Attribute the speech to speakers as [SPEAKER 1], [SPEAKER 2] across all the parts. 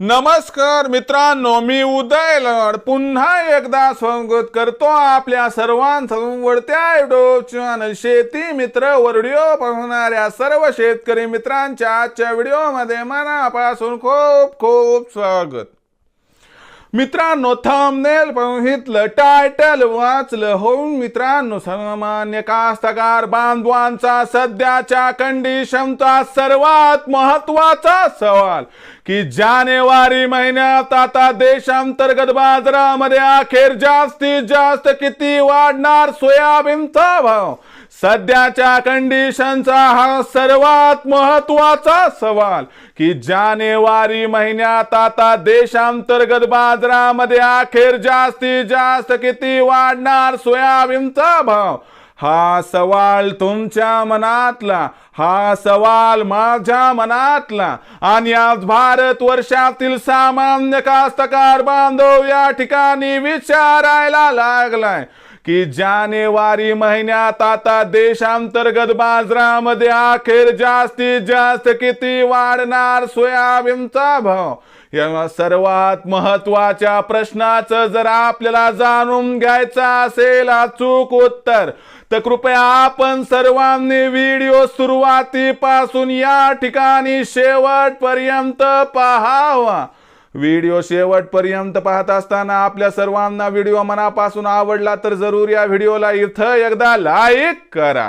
[SPEAKER 1] नमस्कार मित्रांनो मी उदय लड. पुन्हा एकदा स्वागत करतो आपल्या सर्वांसमोरत्या युट्यूब चॅनल शेती मित्र व्हिडिओ पाहणाऱ्या सर्व शेतकरी मित्रांच्या आजच्या व्हिडिओमध्ये मनापासून खूप खूप स्वागत. मित्रांनो थंबनेल बघितलं टायटल वाचलं. होऊन मित्रांनो सामान्य कास्तकार बांधवांचा सध्याच्या कंडिशनचा सर्वात महत्त्वाचा सवाल की जानेवारी महिन्यात आता देशांतर्गत बाजारामध्ये अखेर जास्तीत जास्त किती वाढणार सोयाबीनचा भाव? सध्याच्या कंडिशनचा हा सर्वात महत्त्वाचा सवाल की जानेवारी महिन्यात आता देशांतर्गत बाजारामध्ये अखेर जास्तीत जास्त किती वाढणार सोयाबीनचा भाव? हा सवाल तुमच्या मनातला हा सवाल माझ्या मनातला. आणि आज भारत वर्षातील सामान्य कास्तकार बांधव या ठिकाणी विचारायला लागलाय की जानेवारी महिन्यात आता देशांतर्गत बाजारामध्ये अखेर जास्तीत जास्त किती वाढणार सोयाबीनचा भाव? या सर्वात महत्त्वाच्या प्रश्नाचं जर आपल्याला जाणून घ्यायचं असेल अचूक उत्तर तर कृपया आपण सर्वांनी व्हिडिओ सुरुवातीपासून या ठिकाणी शेवटपर्यंत पहावा. व्हिडिओ शेवटपर्यंत पाहत असताना आपल्या सर्वांना व्हिडिओ मनापासून आवडला तर जरूर या व्हिडिओला इथं एकदा लाईक करा.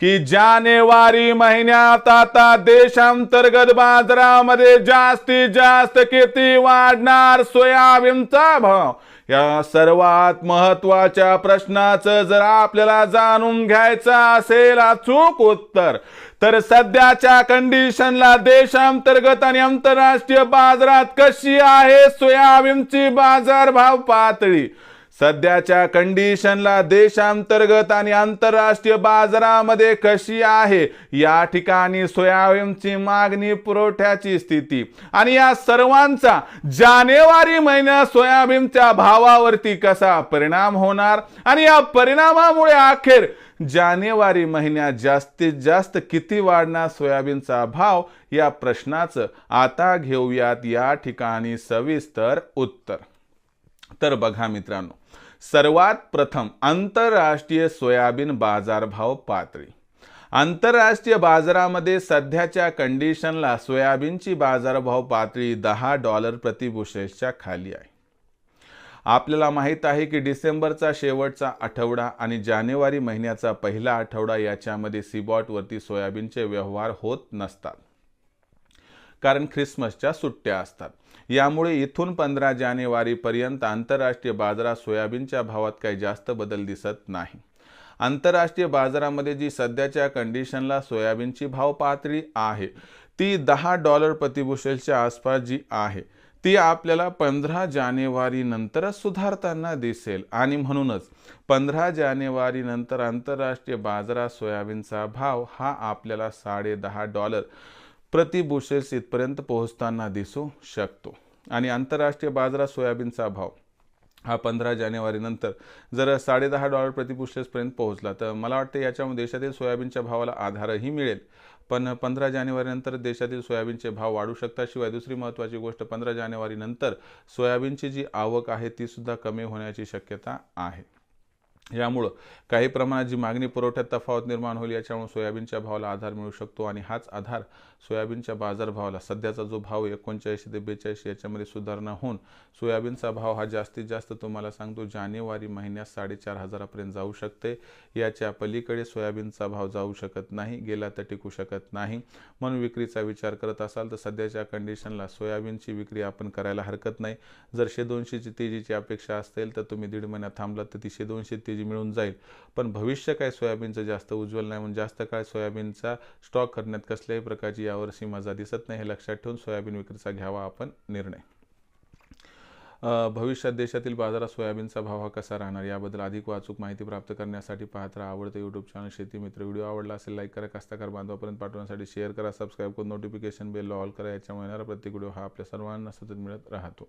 [SPEAKER 1] की जानेवारी महिन्यात आता देशांतर्गत बाजारामध्ये जास्तीत जास्त किती वाढणार सोयाबीनचा भाव? या सर्वात महत्त्वाच्या प्रश्नाचं जर आपल्याला जाणून घ्यायचं असेल अचूक उत्तर तर सध्याच्या कंडिशनला देशांतर्गत आणि आंतरराष्ट्रीय बाजारात कशी आहे सोयाबीनची बाजारभाव पातळी? सध्याच्या कंडिशनला देशांतर्गत आणि आंतरराष्ट्रीय बाजारामध्ये कशी आहे? या ठिकाणी सोयाबीनची मागणी पुरवठ्याची स्थिती आणि या सर्वांचा जानेवारी महिन्यात सोयाबीनच्या भावावरती कसा परिणाम होणार? आणि या परिणामामुळे अखेर जानेवारी महिन्यात जास्तीत जास्त किती वाढणार सोयाबीनचा भाव? या प्रश्नाचं आता घेऊयात या ठिकाणी सविस्तर उत्तर. तर बघा मित्रांनो सर्वात प्रथम आंतरराष्ट्रीय सोयाबीन बाजारभाव पातळी आंतरराष्ट्रीय बाजारामध्ये सध्याच्या कंडिशनला सोयाबीनची बाजारभाव पातळी दहा डॉलर प्रतिबुशेसच्या खाली आहे. आपल्याला माहीत आहे की डिसेंबरचा शेवटचा आठवडा आणि जानेवारी महिन्याचा पहिला आठवडा याच्यामध्ये सीबॉटवरती सोयाबीनचे व्यवहार होत नसतात. कारण ख्रिसमसच्या सुट्ट्या असतात. यामुळे इथून पंधरा जानेवारीपर्यंत आंतरराष्ट्रीय बाजारात सोयाबीनच्या भावात काही जास्त बदल दिसत नाही. आंतरराष्ट्रीय बाजारामध्ये जी सध्याच्या कंडिशनला सोयाबीनची भाव पातळी आहे ती दहा डॉलर प्रतिबुशेलच्या आसपास जी आहे ती आपल्याला पंधरा जानेवारी नंतरच सुधारताना दिसेल. आणि म्हणूनच पंधरा जानेवारी नंतर आंतरराष्ट्रीय बाजारात सोयाबीनचा भाव हा आपल्याला साडे दहा डॉलर प्रति बुशेल्स इथपर्यंत पोहोचताना दिसू शकतो. आणि आंतरराष्ट्रीय बाजारात सोयाबीनचा भाव हा पंधरा जानेवारीनंतर जर साडेदहा डॉलर प्रति पोहोचला तर मला वाटतं याच्यामुळे देशातील सोयाबीनच्या भावाला आधारही मिळेल. पण पंधरा जानेवारीनंतर देशातील सोयाबीनचे भाव वाढू शकतात शिवाय दुसरी महत्त्वाची गोष्ट पंधरा जानेवारीनंतर सोयाबीनची जी आवक आहे तीसुद्धा कमी होण्याची शक्यता आहे. यामुळं काही प्रमाणात जी मागणी पुरवठ्यात तफावत निर्माण होईल याच्यामुळे सोयाबीनच्या भावाला आधार मिळू शकतो आणि हाच आधार सोयाबीनच्या बाजारभावाला. सध्याचा जो भाव एकोणचाळीसशे ते बेचाळीस याच्यामध्ये सुधारणा होऊन सोयाबीनचा भाव हा जास्तीत जास्त तुम्हाला सांगतो जानेवारी महिन्यात साडेचार हजारापर्यंत जाऊ शकते. याच्या पलीकडे सोयाबीनचा भाव जाऊ शकत नाही गेला तर टिकू शकत नाही. म्हणून विक्रीचा विचार करत असाल तर सध्याच्या कंडिशनला सोयाबीनची विक्री आपण करायला हरकत नाही. जर शे दोनशेची तेजीची अपेक्षा असेल तर तुम्ही दीड महिन्यात थांबलात तर ती शे दोनशे तेजी मिळून जाईल. पण भविष्य काय सोयाबीनचं जास्त उज्ज्वल नाही म्हणून जास्त काळ सोयाबीनचा स्टॉक करण्यात कसल्याही प्रकारची यावर्षी मजा दिसत नाही हे लक्षात ठेवून सोयाबीन विक्रीचा घ्यावा आपण निर्णय. भविष्यात देशातील बाजारात सोयाबीनचा भाव हा कसा राहणार? याबद्दल अधिक वाचूक माहिती प्राप्त करण्यासाठी पाहत राहा. आवडतं यूट्यूब चॅनल शेती मित्र व्हिडिओ आवडला असेल लाईक करा. कास्तकार बांधवापर्यंत पाठवण्यासाठी शेअर करा. सबस्क्राईब करून नोटिफिकेशन बेल ऑल करा. याच्यामुळे येणारा प्रत्येक व्हिडिओ हा आपल्या सर्वांना सतत मिळत राहतो.